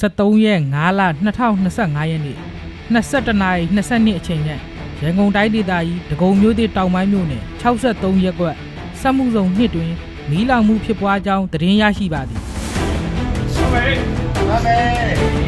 73ရက်5လ2025ရက်နေ့22နာရီ22အချိန်နဲ့ရန်ကုန်တိုင်းဒေသကြီးဒဂုံမြို့သစ်တောင်ပိုင်းမြို့နယ်63ရပ်ကွက်စက်မှုဇုံနှစ်တွင်မီးလောင်မှုဖြစ်ပွားကြောင်းသတင်းရရှိပါသည်လို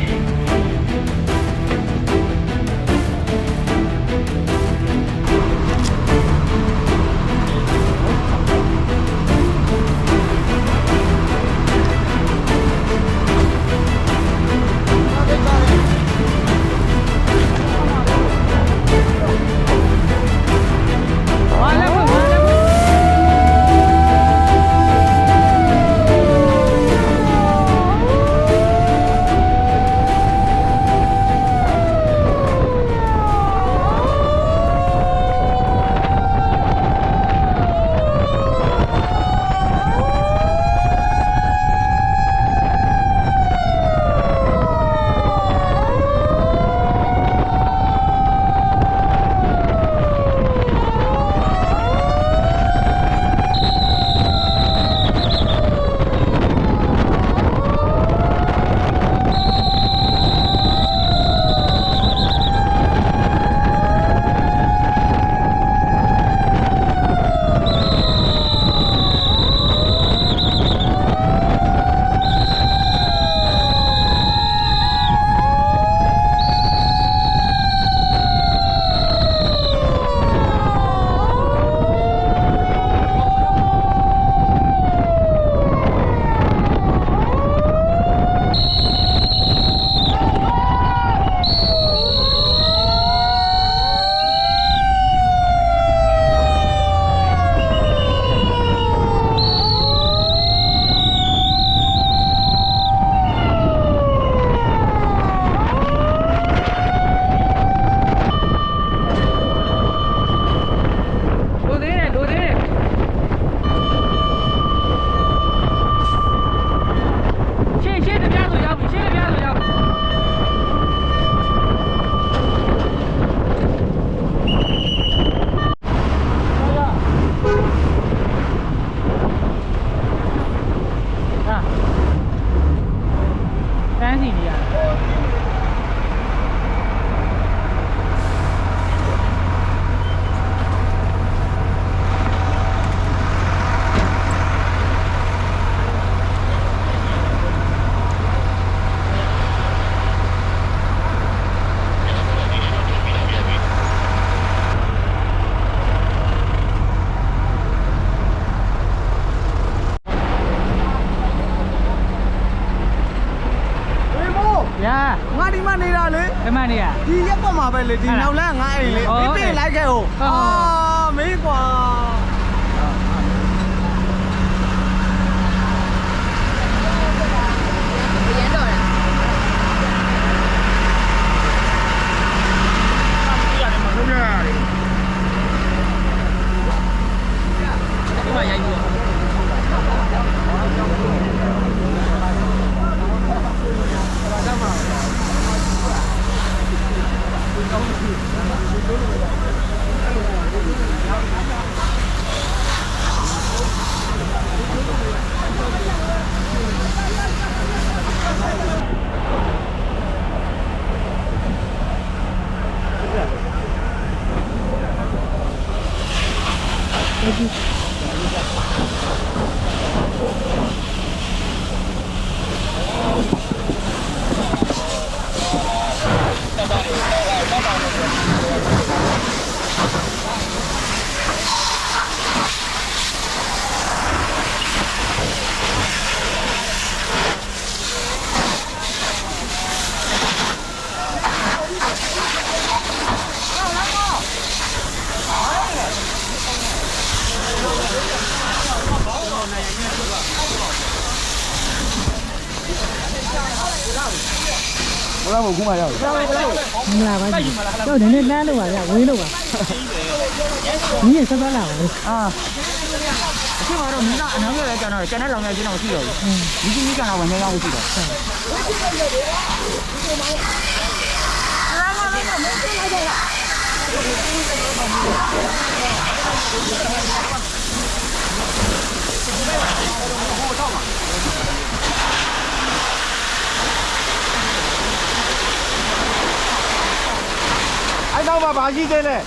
ငါဒီမှာနေတာလေအမှန်နေရ ဒီရက်ပေါ်မှာပဲလေဒီဟုတ်လားနောက်လမ်းငါအိမ်လေအော်မင်းပြင်လိုက်ခဲ့ဟိုဟုတ်အာမင်းကွာ ဘယ်တော့မှခုမှရောက်။မလာပါဘူး။တော့နည်းနည်းလမ်းလို့ပါဗျဝေးလို့ပါ။ညီရဆက်သွားလာပါဦးအာအချိန်မှာတော့မင်းကအနောက်ရဲ့ကျန်တော့ကျန်တဲ့လောင်ရဲ့ကျင်းတော့မရှိတော့ဘူးဒီကြီးကျန်တော့ဝင်နေရောက်ရှိတော့။က်မှာ भाजी देणे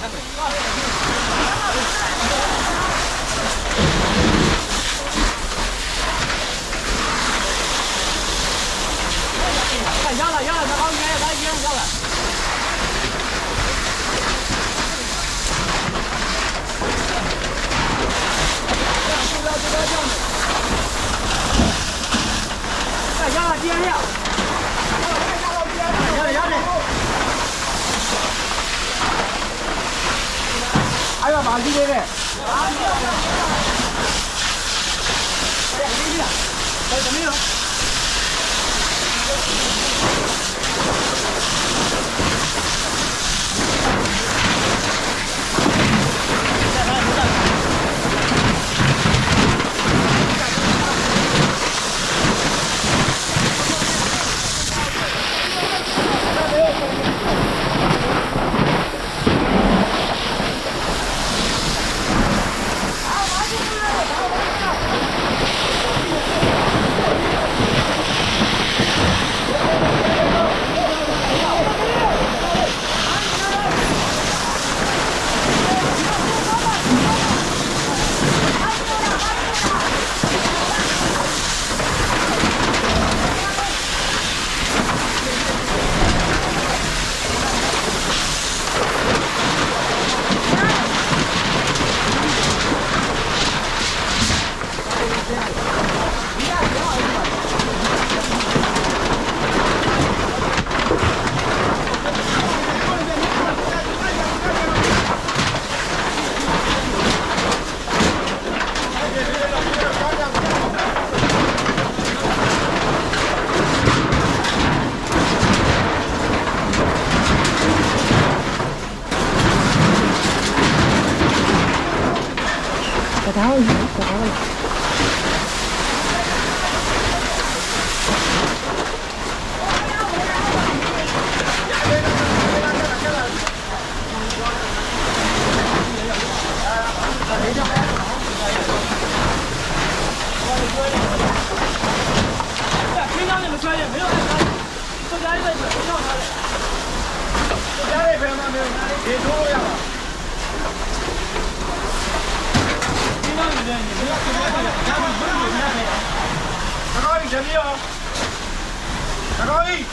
高い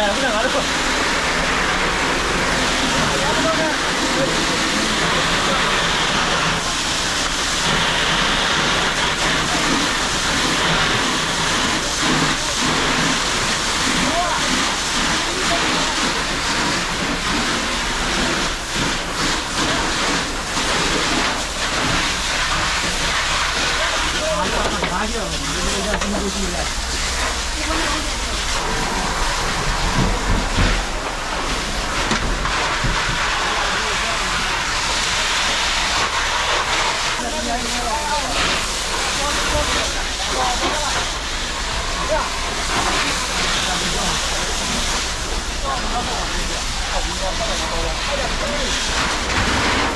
그냥 알아 서. 야, 그러 면. Thank you.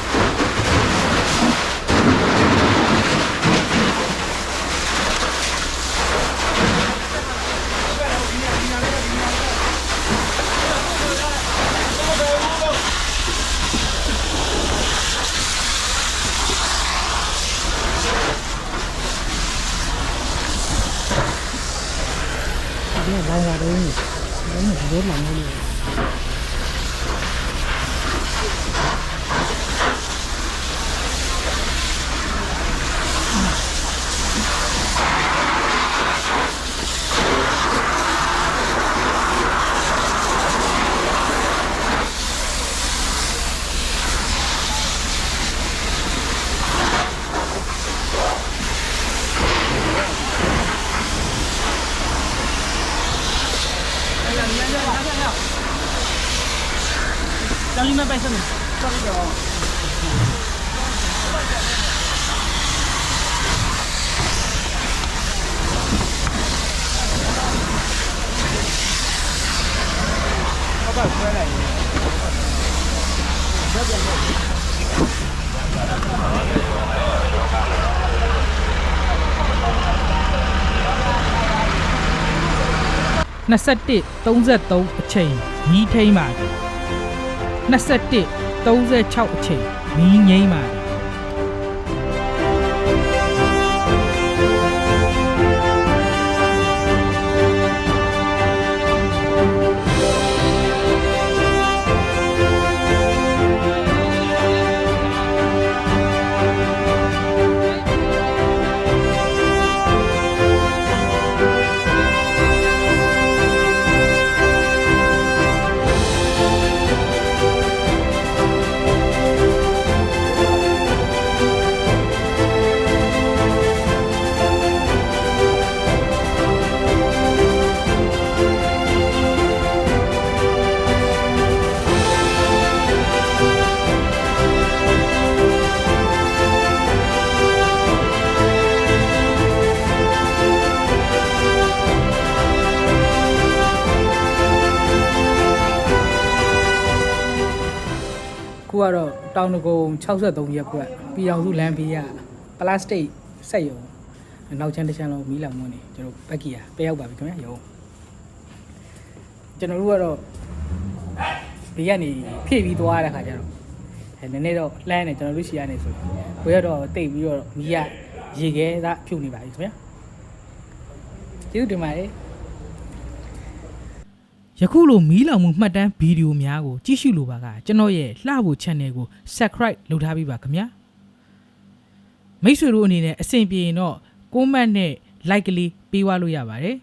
亮。让你们摆上面，上一点哦。老板回来了，小点点。21:33အချိန်မီးထိမ့်ပါသည်21:36အချိန်မီးငိမ့်ပါသည် ယ်ခုကတော့တောင်တကုံ63ရက်ကွက်ပြည်အောင်စုလမ်းဘေးကပလတ်စတစ်ဆက်ရုံနောက်ချမ်းတစ်ချမ်းလုံးမီးလောင်မွန်းနေကျွန်တော်ဘက်ကီယာပဲရောက်ပါပြီခင်ဗျာရုံကျွန်တော်တို့ကတော့ဘေးကနေဖြည့်ပြီးသွားတဲ့ခါကျတော့အဲနည်းနည်းတော့လှမ်းနေကျွန်တော်တို့ရှီကနေဆိုဘွေရတော့တိတ်ပြီးတော့မီးကရေခဲသားဖြုတ်နေပါပြီခင်ဗျာကျေးဇူးတင်ပါတယ် ယခုလိုမီးလောင်မှုမှတ်တမ်းဗီဒီယိုများကိုကြည့်ရှုလိုပါကကျွန်တော်ရဲ့လှဖို့ channel ကို subscribe လုပ်ထားပြီးပါခင်ဗျာမိတ်ဆွေတို့အနေနဲ့အဆင်ပြေရင်တော့ comment နဲ့ like ကလေးပေးသွားလို့ရပါတယ်